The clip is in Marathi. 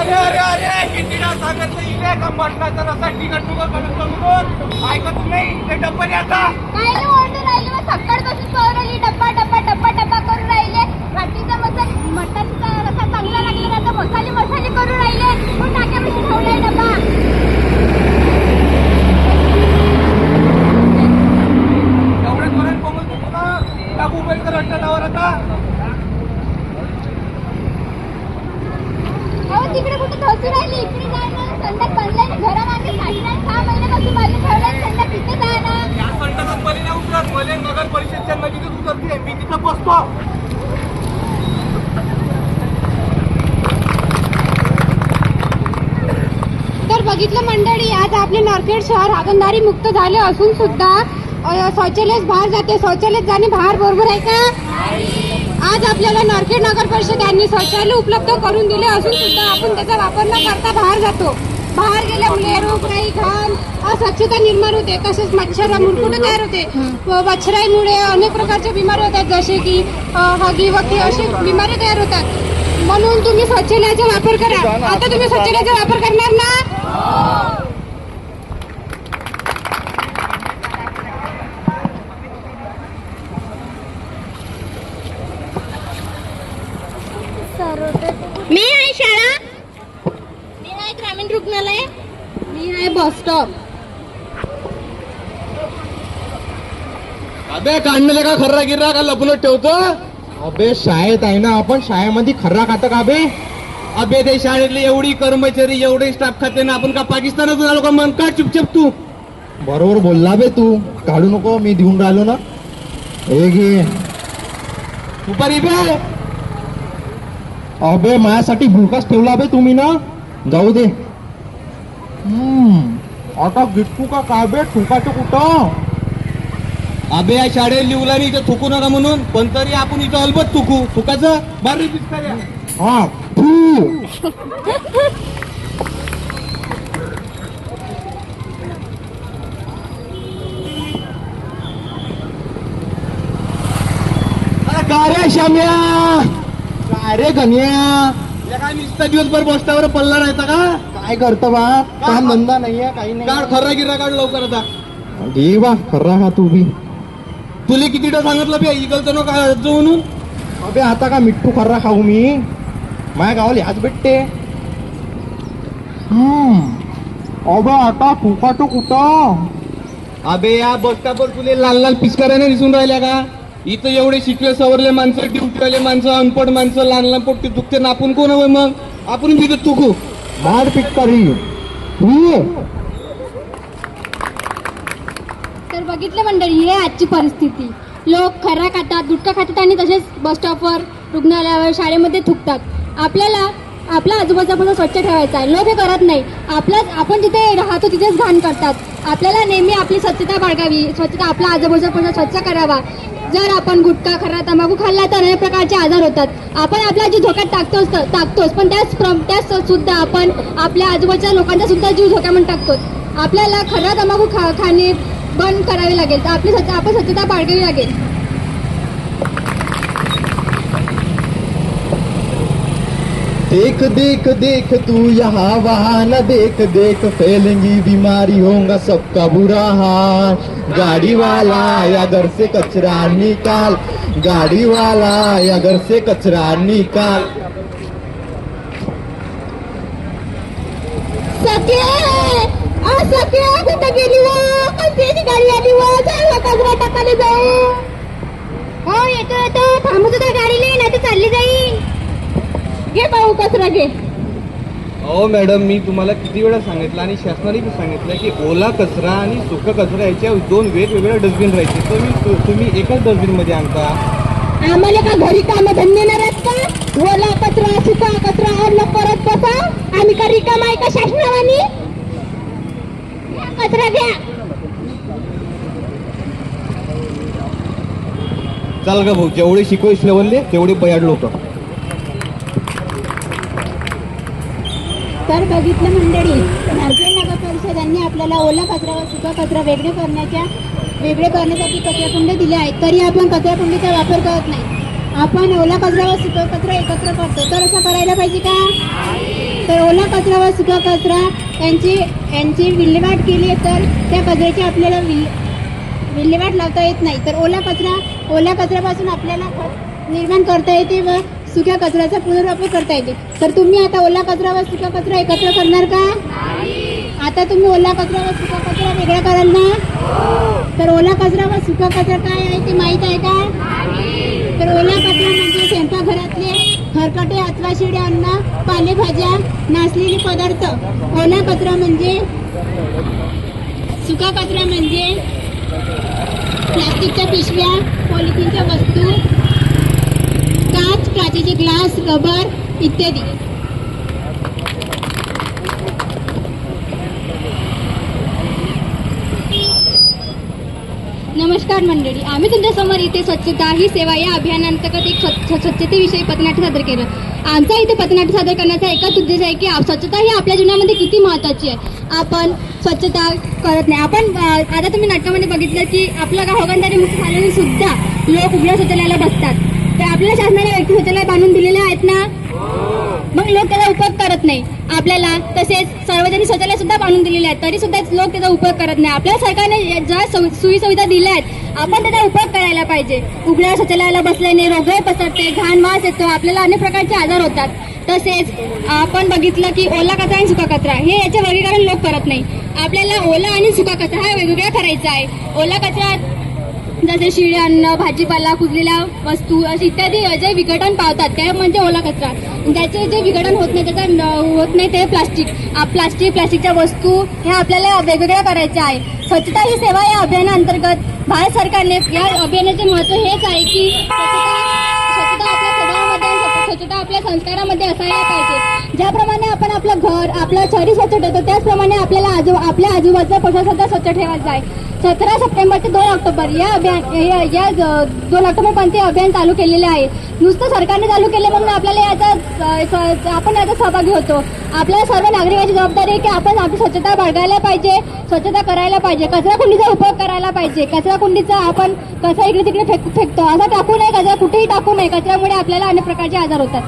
अरे अरे अरे किती ना सांगितलं इले का मटणाचा रसा तिखट तुका करून ऐकत नाही ते डब्बा आता. काय ओरडून मग सकाळपासून डब्बा डब्बा डब्बा करून राहिले रात्रीचा मसाला मटणचा रसा चांगला लागला ना तर मसाले मसाले करून राहिले मग टाक्यापाशी ठेवलाय डब्बा एवढे पर्यंत कोमल तू ना त्या मोबाईलचा रट्टा लावर आता अहो तिकडे कुठे धसू राहिली इकडे जा ना संडास बांधलाय ना घरामागे साठणार सहा महिन्यापासून बांधून ठेवलाय संडास तिथे जा ना या संटाचा परी नाही उतरत भले नगर परिषदच्या नजीकच उतरते मी तिथं बसतो. तर बघितलं मंडळी आज आपले नॉर्केट शहर हागणदारी मुक्त झाले असून सुद्धा शौचालय बाहेर जाते. शौचालयात जाणे बाहेर बरोबर आहे का? आज आपल्याला नारखेड नगर परिषद यांनी शौचालय उपलब्ध करून दिले असून सुद्धा आपण त्याचा वापर न करता बाहेर जातो. बाहेर गेल्यामुळे रोग नाही घाण अस्वच्छता निर्माण होते. तसेच मच्छर मुरकुट तयार होते. मच्छराईमुळे अनेक प्रकारच्या बिमारी होतात. जसे की हगी वकी अशी बिमारी तयार होतात. म्हणून तुम्ही शौचालयाचा वापर करा. आता तुम्ही शौचालयाचा वापर करणार ना? मी आहे शाळा. मी आहे ग्रामीण रुग्णालय. मी आहे बस स्टॉप. अबे काढणं का खर्रा गिर्रा का लपून ठेवतो? अबे शाळेत आहे ना आपण शाळेमध्ये खर्रा खातं का बे? अबे ते शाळेतले एवढी कर्मचारी एवढे स्टाफ खाते ना आपण का पाकिस्तानातून आलो का मन? का चुपचाप तू? बरोबर बोलला बे तू. काढू नको मी देऊन राहिलो ना. हे घे. दुपारी बे. अबे माझ्यासाठी भुकाच ठेवला बे तुम्ही ना. जाऊ दे. हम्म. आता गिटू का काय बे? ठुकाचं कुठं? अबे या शाळेत लिहला नाही इथं थुकू नका म्हणून पण तरी आपण इथं अलबत थुकू. थुकाचं? बारी पिचकाऱ्या हा फू अरे का रे शाम्या काय रे गण्या या काय नुसता दिवसभर बसतावर पल्ला राहता का? काय करतो बा काम धंदा नाहीये काही काढ नाही खर्रा गिर्रा काढ लवकर आता. घे बा खर्रा हा तू बी. तुले किती सांगितलं बे इगलचं नको काय जाऊ म्हणून? अबे आता का मिठ्ठू खर्रा खाऊ मी? माझ्या गावाला ह्याच भेटते. हम्म. अबे आता फुकाटो कुठं? अबे या बस स्टॉपवर तुले लाल लाल पिचकाऱ्याने दिसून राहिल्या का? इथं एवढे शिकले सवरले माणसं ड्युटीवाले माणसं अनपड माणसं लहान लहान पोट्टे दुखते ना आपण कोण हवं मग? आपण बी इथं चुकू मार पिटकारी. तू तर बघितलं मंडळी ही आहे आजची परिस्थिती. लोक खरा खातात गुटखा खातात आणि तसेच बस स्टॉपवर रुग्णालयावर शाळेमध्ये थुकतात. आपल्याला आपला आजूबाजूचा पण स्वच्छ ठेवायचा आहे. लोक हे करत नाही. आपलाच आपण जिथे राहतो तिथेच घाण करतात. आपल्याला नेहमी आपली स्वच्छता बाळगावी स्वच्छता आपला आजूबाजूचा पण स्वच्छ करावा. जर आपण गुटखा खरा तंबाखू खाल्ला तर अनेक प्रकारचे आजार होतात. आपण आपला जीव धोक्यात टाकतोच टाकतोच पण त्याच त्याच सुद्धा आपण आपल्या आजूबाजूच्या लोकांचा सुद्धा जीव धोक्यामध्ये टाकतो आपल्याला खरा तंबाखू खा खाणे बंद करावे लागेल. तर आपली स्वच्छ आपण स्वच्छता बाळगावी लागेल. देख देख देख तू यहाँ वहाँ न देख देख फैलेंगी बीमारी होगा सबका बुरा हाल। गाड़ी वाला या घर से कचरा निकाल गाड़ी वाला या घर से कचरा निकाल। सखे गेली गाडी आली कचरा टाकायला जाऊ. हो येतो येतो. थांबू तुझ्या गाडीला नाही तर चालली जाईल घे भाऊ कचरा घे. अहो मॅडम मी तुम्हाला किती वेळा सांगितलं आणि शासनाने बी सांगितलं की ओला कचरा आणि सुका कचरा याच्या दोन वेगवेगळ्या डस्टबिन राहायचे. तर मी तु- तुम्ही एकाच डस्टबिनमध्ये आणता? आम्हाला का घरी काम धंदे नाही राहत का? ओला कचरा सुका कचरा अलग करत बसा आम्ही का रिकाम आहे का शासनावानी? घ्या कचरा घ्या. चाल का भाऊ जेवढे शिकवू लेवलले तेवढे बयाड लोक. तर बघितलं मंडळी नागपूर नगर परिषदांनी आपल्याला ओला कचरा व सुका कचरा वेगळे करण्याच्या वेगळे करण्यासाठी कचराकुंड दिले आहेत. तरी आपण कचराकुंडीचा वापर करत नाही. आपण ओला कचरा व सुका कचरा एकत्र करतो. तर असं करायला पाहिजे का? तर ओला कचरा व सुका कचरा यांची यांची विल्हेवाट केली तर त्या कचऱ्याची आपल्याला विल्हे विल्हेवाट लावता येत नाही. तर ओला कचरा ओल्या कचऱ्यापासून आपल्याला निर्माण करता येते व सुक्या कचऱ्याचा पुनर्वापर करता येते. तर तुम्ही आता ओला कचरा व सुका कचरा एकत्र करणार का? आता तुम्ही ओला कचरा व सुका कचरा वेगळा कराल ना? तर ओला कचरा व सुका कचरा काय आहे ते माहीत आहे का? तर ओला कचरा म्हणजे स्वयंपाकघरातले खरकटे अथवा शिडे अन्न पालेभाज्या नासलेले पदार्थ. ओला कचरा म्हणजे सुका कचरा म्हणजे प्लास्टिकच्या पिशव्या पॉलिथिनच्या वस्तू ग्लास रबर इत्यादी. नमस्कार मंडळी. आम्ही तुमच्यासमोर इथे स्वच्छता ही सेवा या अभियानांतर्गत एक स्वच्छ स्वच्छतेविषयी पथनाट्य सादर केलं. आमचा इथे पथनाट्य सादर करण्याचा एकच उद्देश आहे की स्वच्छता ही आपल्या जीवनामध्ये किती महत्त्वाची आहे? आपण स्वच्छता करत नाही. आपण आता तुम्ही नाटकामध्ये बघितलं की आपलं गावगंधारी मुक्त झाल्याने सुद्धा लोक उघड्या शौचालयाला बसतात. आपल्या शासनाने व्यक्तिमत्वाला शौचालय बांधून दिलेल्या आहेत ना? मग लोक त्याचा उपयोग करत नाही. आपल्याला तसेच सार्वजनिक शौचालय सुद्धा बांधून दिलेले आहेत. तरी सुद्धा लोक त्याचा उपयोग करत नाही. आपल्या सरकारने ज्या सु- सोयीसुविधा दिल्या आहेत आपण त्याचा उपयोग करायला पाहिजे. उघड्या शौचालयाला बसल्याने रोगराई पसरते घाण वास येतो आपल्याला अनेक प्रकारचे आजार होतात. तसेच आपण बघितलं की ओला कचरा आणि सुका कचरा हे याचे वर्गीकरण लोक करत नाही. आपल्याला ओला आणि सुका कचरा हा वेगवेगळा करायचा आहे. ओला कचरा जसे शिळे अन्न भाजीपाला कुजलेल्या वस्तू असे इत्यादी जे विघटन पावतात त्या म्हणजे ओला कचरा. त्याचे जे विघटन होत नाही त्याचा होत नाही ते प्लास्टिक. प्लास्टिक प्लास्टिकच्या वस्तू ह्या आपल्याला वेगवेगळ्या करायच्या आहे स्वच्छता ही सेवा या अभियानाअंतर्गत भारत सरकारने या अभियानाचे महत्त्व हेच आहे की स्वच्छता आपल्या स्वभावामध्ये स्वच्छता आपल्या संस्कारामध्ये असायला पाहिजे. ज्याप्रमाणे आपण आपलं घर आपलं शरीर स्वच्छ ठेवतो त्याचप्रमाणे आपल्याला आजू आपल्या आजूबाजूचा परिसर स्वच्छ ठेवायचा आहे. सतरा सप्टेंबर ते दोन ऑक्टोबर. या अभियान या- या दोन ऑक्टोबर पर्यंत अभियान चालू केलेले आहे. नुसतं सरकारने चालू केले म्हणून आपल्याला याचा आपण याचा सहभागी होतो. आपल्या सर्व नागरिकांची जबाबदारी आहे की आपण आपली स्वच्छता बाळगायला पाहिजे स्वच्छता करायला पाहिजे कचरा कुंडीचा उपयोग करायला पाहिजे. कचरा कुंडीचा आपण कचरा इकडे तिकडे फेक फेकतो. असा टाकू नये कचरा कुठेही टाकू नये. कचऱ्यामुळे आपल्याला अनेक प्रकारचे आजार होतात.